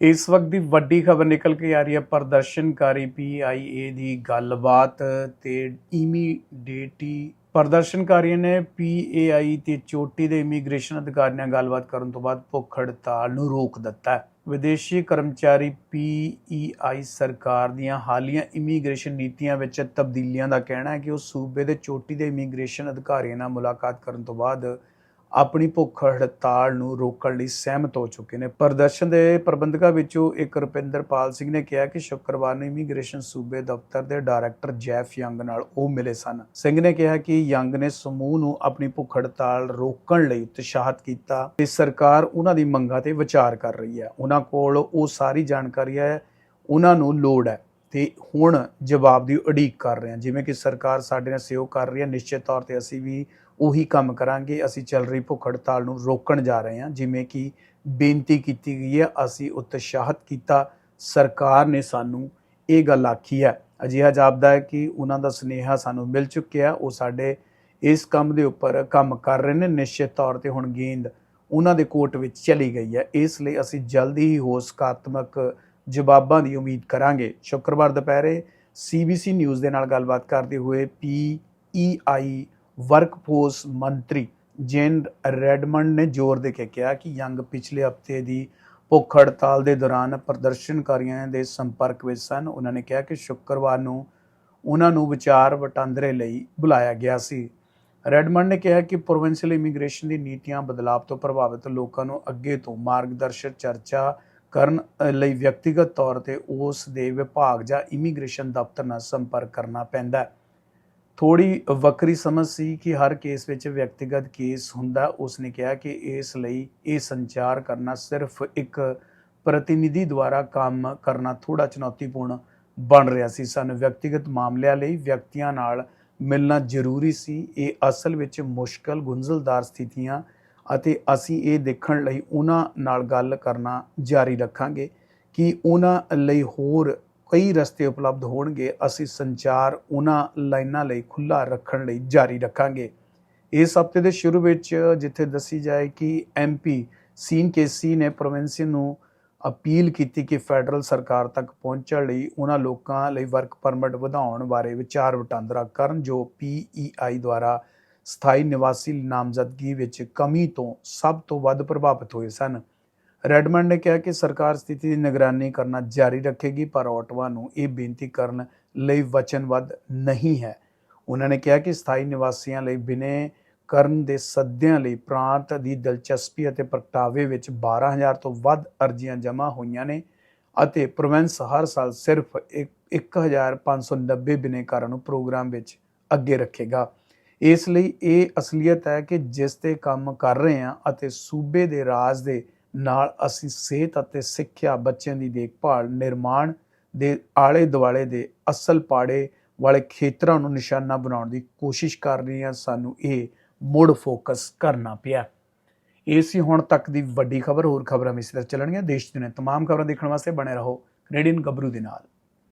ਇਸ ਵਕਤ ਦੀ ਵੱਡੀ ਖਬਰ ਨਿਕਲ ਕੇ ਆ ਰਹੀ ਹੈ ਪ੍ਰਦਰਸ਼ਨਕਾਰੀ ਪੀਆਈਏ ਦੀ ਗੱਲਬਾਤ ਤੇ ਇਮੀਡੀਏਟੀ ਪ੍ਰਦਰਸ਼ਨਕਾਰੀਆਂ ਨੇ ਪੀਏਆਈ ਤੇ ਚੋਟੀ ਦੇ ਇਮੀਗ੍ਰੇਸ਼ਨ ਅਧਿਕਾਰੀਆਂ ਨਾਲ ਗੱਲਬਾਤ ਕਰਨ ਤੋਂ ਬਾਅਦ ਭੁੱਖ ਹੜਤਾਲ ਨੂੰ ਰੋਕ ਦਿੱਤਾ ਵਿਦੇਸ਼ੀ ਕਰਮਚਾਰੀ ਪੀਈਆਈ ਸਰਕਾਰ ਦੀਆਂ ਹਾਲੀਆਂ ਇਮੀਗ੍ਰੇਸ਼ਨ ਨੀਤੀਆਂ ਵਿੱਚ ਤਬਦੀਲੀਆਂ ਦਾ ਕਹਿਣਾ ਹੈ ਕਿ ਉਹ ਸੂਬੇ ਦੇ ਚੋਟੀ ਦੇ ਇਮੀਗ੍ਰੇਸ਼ਨ ਅਧਿਕਾਰੀਆਂ ਨਾਲ ਮੁਲਾਕਾਤ ਕਰਨ ਤੋਂ ਬਾਅਦ ਆਪਣੀ ਭੁੱਖ ਹੜਤਾਲ ਨੂੰ ਰੋਕਣ ਲਈ ਸਹਿਮਤ ਹੋ ਚੁੱਕੇ ਨੇ। ਪ੍ਰਦਰਸ਼ਨ ਦੇ ਪ੍ਰਬੰਧਕਾਂ ਵਿੱਚੋਂ ਇੱਕ ਰੁਪਿੰਦਰਪਾਲ ਸਿੰਘ ਨੇ ਕਿਹਾ ਕਿ ਸ਼ੁੱਕਰਵਾਰ ਨੂੰ ਇਮੀਗ੍ਰੇਸ਼ਨ ਸੂਬੇ ਦਫ਼ਤਰ ਦੇ ਡਾਇਰੈਕਟਰ ਜੈਫ ਯੰਗ ਨਾਲ ਉਹ ਮਿਲੇ ਸਨ। ਸਿੰਘ ਨੇ ਕਿਹਾ ਕਿ ਯੰਗ ਨੇ ਸਮੂਹ ਨੂੰ ਆਪਣੀ ਭੁੱਖ ਹੜਤਾਲ ਰੋਕਣ ਲਈ ਉਤਸ਼ਾਹਤ ਕੀਤਾ ਤੇ ਸਰਕਾਰ ਉਹਨਾਂ ਦੀ ਮੰਗਾਂ ਤੇ ਵਿਚਾਰ ਕਰ ਰਹੀ ਹੈ। ਉਹਨਾਂ ਕੋਲ ਉਹ ਸਾਰੀ ਜਾਣਕਾਰੀ ਹੈ, ਉਹਨਾਂ ਨੂੰ ਲੋੜ ਹੈ। ਤੇ ਹੁਣ ਜਵਾਬ ਦੀ ਉਡੀਕ ਕਰ ਰਹੇ ਹਾਂ। ਜਿਵੇਂ ਕਿ ਸਰਕਾਰ ਸਾਡੇ ਨਾਲ ਸਹਿਯੋਗ ਕਰ ਰਹੀ ਹੈ, ਨਿਸ਼ਚਿਤ ਤੌਰ ਤੇ ਅਸੀਂ ਵੀ ਉਹੀ ਕੰਮ ਕਰਾਂਗੇ। ਅਸੀਂ ਚੱਲ ਰਹੀ ਭੁੱਖ ਹੜਤਾਲ ਨੂੰ ਰੋਕਣ ਜਾ ਰਹੇ ਹਾਂ। ਜਿਵੇਂ ਕਿ ਬੇਨਤੀ ਕੀਤੀ ਗਈ ਹੈ, ਅਸੀਂ ਉਤਸ਼ਾਹਤ ਕੀਤਾ। ਸਰਕਾਰ ਨੇ ਸਾਨੂੰ ਇਹ ਗੱਲ ਆਖੀ ਹੈ। ਅਜਿਹਾ ਜਾਪਦਾ ਹੈ ਕਿ ਉਹਨਾਂ ਦਾ ਸੁਨੇਹਾ ਸਾਨੂੰ ਮਿਲ ਚੁੱਕਿਆ ਉਹ ਸਾਡੇ ਇਸ ਕੰਮ ਦੇ ਉੱਪਰ ਕੰਮ ਕਰ ਰਹੇ ਨੇ। ਨਿਸ਼ਚਿਤ ਤੌਰ ਤੇ ਹੁਣ ਗੇਂਦ ਉਹਨਾਂ ਦੇ ਕੋਟ ਵਿੱਚ ਚਲੀ ਗਈ ਹੈ। ਇਸ ਲਈ ਅਸੀਂ ਜਲਦੀ ਹੀ ਹੋ ਸਕਾਰਾਤਮਕ ਜਵਾਬਾਂ ਦੀ ਉਮੀਦ ਕਰਾਂਗੇ। ਸ਼ੁੱਕਰਵਾਰ ਦੁਪਹਿਰੇ ਸੀਬੀਸੀ ਨਿਊਜ਼ ਦੇ ਨਾਲ ਗੱਲਬਾਤ ਕਰਦੇ ਹੋਏ ਪੀਈਆਈ ਵਰਕਫੋਰਸ ਮੰਤਰੀ ਜੇਨ ਰੈਡਮੰਡ ਨੇ ਜ਼ੋਰ ਦੇ ਕੇ ਕਿਹਾ ਕਿ ਯੰਗ ਪਿਛਲੇ ਹਫ਼ਤੇ ਦੀ ਭੁੱਖ ਹੜਤਾਲ ਦੇ ਦੌਰਾਨ ਪ੍ਰਦਰਸ਼ਨਕਾਰੀਆਂ ਦੇ ਸੰਪਰਕ ਵਿੱਚ ਸਨ। ਉਹਨਾਂ ਨੇ ਕਿਹਾ ਕਿ ਸ਼ੁੱਕਰਵਾਰ ਨੂੰ ਉਹਨਾਂ ਨੂੰ ਵਿਚਾਰ ਵਟਾਂਦਰੇ ਲਈ ਬੁਲਾਇਆ ਗਿਆ ਸੀ। ਰੈਡਮੰਡ ਨੇ ਕਿਹਾ ਕਿ ਪ੍ਰੋਵਿੰਸ਼ੀਅਲ ਇਮੀਗ੍ਰੇਸ਼ਨ ਦੀ ਨੀਤੀਆਂ ਬਦਲਾਅ ਤੋਂ ਪ੍ਰਭਾਵਿਤ ਲੋਕਾਂ ਨੂੰ ਅੱਗੇ ਤੋਂ ਮਾਰਗਦਰਸ਼ਕ ਚਰਚਾ ਕਰਨ ਲਈ ਵਿਅਕਤੀਗਤ ਤੌਰ ਤੇ ਉਸ ਦੇ ਵਿਭਾਗ ਜਾਂ ਇਮੀਗ੍ਰੇਸ਼ਨ ਦਫ਼ਤਰ ਨਾਲ ਸੰਪਰਕ ਕਰਨਾ ਪੈਂਦਾ ਹੈ। ਥੋੜੀ ਵੱਖਰੀ ਸਮਝ ਸੀ ਕਿ ਹਰ ਕੇਸ ਵਿੱਚ ਵਿਅਕਤੀਗਤ ਕੇਸ ਹੁੰਦਾ ਉਸ ਨੇ ਕਿਹਾ ਕਿ ਇਸ ਲਈ ਇਹ ਸੰਚਾਰ ਕਰਨਾ ਸਿਰਫ ਇੱਕ ਪ੍ਰਤੀਨਿਧੀ ਦੁਆਰਾ ਕੰਮ ਕਰਨਾ ਥੋੜਾ ਚੁਣੌਤੀਪੂਰਨ ਬਣ ਰਿਹਾ ਸੀ। ਸਾਨੂੰ, ਵਿਅਕਤੀਗਤ ਮਾਮਲਿਆਂ ਲਈ ਵਿਅਕਤੀਆਂ ਨਾਲ ਮਿਲਣਾ ਜ਼ਰੂਰੀ ਸੀ। ਇਹ ਅਸਲ ਵਿੱਚ ਮੁਸ਼ਕਲ, ਗੁੰਝਲਦਾਰ ਸਥਿਤੀਆਂ ਅਤੇ ਅਸੀਂ ਇਹ ਦੇਖਣ ਲਈ ਉਹਨਾਂ ਨਾਲ ਗੱਲ ਕਰਨਾ ਜਾਰੀ ਰੱਖਾਂਗੇ ਕਿ ਉਹਨਾਂ ਲਈ ਹੋਰ ਕਈ ਰਸਤੇ ਉਪਲਬਧ ਹੋਣਗੇ। ਅਸੀਂ ਸੰਚਾਰ ਉਹਨਾਂ ਲਾਈਨਾਂ ਲਈ ਖੁੱਲਾ ਰੱਖਣ ਲਈ ਜਾਰੀ ਰੱਖਾਂਗੇ। ਇਸ ਹਫ਼ਤੇ ਦੇ ਸ਼ੁਰੂ ਵਿੱਚ ਜਿੱਥੇ ਦੱਸੀ ਜਾਏ ਕਿ ਐਮਪੀ ਸੀਨ ਕੇਸੀ ਨੇ ਪ੍ਰੋਵਿੰਸ ਨੂੰ ਅਪੀਲ ਕੀਤੀ ਕਿ ਫੈਡਰਲ ਸਰਕਾਰ ਤੱਕ ਪਹੁੰਚਣ ਲਈ ਉਹਨਾਂ ਲੋਕਾਂ ਲਈ ਵਰਕ ਪਰਮਿਟ ਵਧਾਉਣ ਬਾਰੇ ਵਿਚਾਰ ਵਟਾਂਦਰਾ ਕਰਨ ਜੋ ਪੀਈਆਈ ਦੁਆਰਾ ਸਥਾਈ ਨਿਵਾਸੀ ਨਾਮਜ਼ਦਗੀ ਵਿੱਚ ਕਮੀ ਤੋਂ ਸਭ ਤੋਂ ਵੱਧ ਪ੍ਰਭਾਵਿਤ ਹੋਏ ਸਨ। ਰੈਡਮੰਡ ਨੇ ਕਿਹਾ ਕਿ ਸਰਕਾਰ ਸਥਿਤੀ ਦੀ ਨਿਗਰਾਨੀ ਕਰਨਾ ਜਾਰੀ ਰੱਖੇਗੀ, ਪਰ ਓਟਵਾ ਨੂੰ ਇਹ ਬੇਨਤੀ ਕਰਨ ਲਈ ਵਚਨਬੱਧ ਨਹੀਂ ਹੈ। ਉਹਨਾਂ ਨੇ ਕਿਹਾ ਕਿ ਸਥਾਈ ਨਿਵਾਸੀਆਂ ਲਈ ਬਿਨੇ ਕਰਨ ਦੇ ਸੱਦਿਆਂ ਲਈ ਪ੍ਰਾਂਤ ਦੀ ਦਿਲਚਸਪੀ ਅਤੇ ਪ੍ਰਗਟਾਵੇ ਵਿੱਚ 12000 ਤੋਂ ਵੱਧ ਅਰਜ਼ੀਆਂ ਜਮ੍ਹਾਂ ਹੋਈਆਂ ਨੇ ਅਤੇ ਪ੍ਰੋਵਿੰਸ ਹਰ ਸਾਲ ਸਿਰਫ ਇੱਕ- 1590 ਬਿਨੇਕਾਰਾਂ ਨੂੰ ਪ੍ਰੋਗਰਾਮ ਵਿੱਚ ਅੱਗੇ ਰੱਖੇਗਾ। ਇਸ ਲਈ ਇਹ ਅਸਲੀਅਤ ਹੈ ਕਿ ਜਿਸ ਤੇ ਕੰਮ ਕਰ ਰਹੇ ਹਾਂ ਅਤੇ ਸੂਬੇ ਦੇ ਰਾਜ ਦੇ ਨਾਲ ਅਸੀਂ ਸਿਹਤ ਅਤੇ ਸਿੱਖਿਆ ਬੱਚਿਆਂ ਦੀ ਦੇਖਭਾਲ, ਨਿਰਮਾਣ ਦੇ ਆਲੇ ਦੁਆਲੇ ਦੇ ਅਸਲ ਪਾੜੇ ਵਾਲੇ ਖੇਤਰਾਂ ਨੂੰ ਨਿਸ਼ਾਨਾ ਬਣਾਉਣ ਦੀ ਕੋਸ਼ਿਸ਼ ਕਰ ਰਹੀ ਹਾਂ, ਸਾਨੂੰ ਇਹ ਮੁੜ ਫੋਕਸ ਕਰਨਾ ਪਿਆ। ਇਹ ਸੀ ਹੁਣ ਤੱਕ ਦੀ ਵੱਡੀ ਖਬਰ, ਹੋਰ ਖਬਰਾਂ ਇਸੇ ਤਰ੍ਹਾਂ ਚੱਲਣਗੀਆਂ। ਦੇਸ਼ ਦੀਆਂ ਤਮਾਮ ਖਬਰਾਂ ਦੇਖਣ ਵਾਸਤੇ ਬਣੇ ਰਹੋ, ਕੈਨੇਡੀਅਨ ਗੱਭਰੂ ਦੇ ਨਾਲ।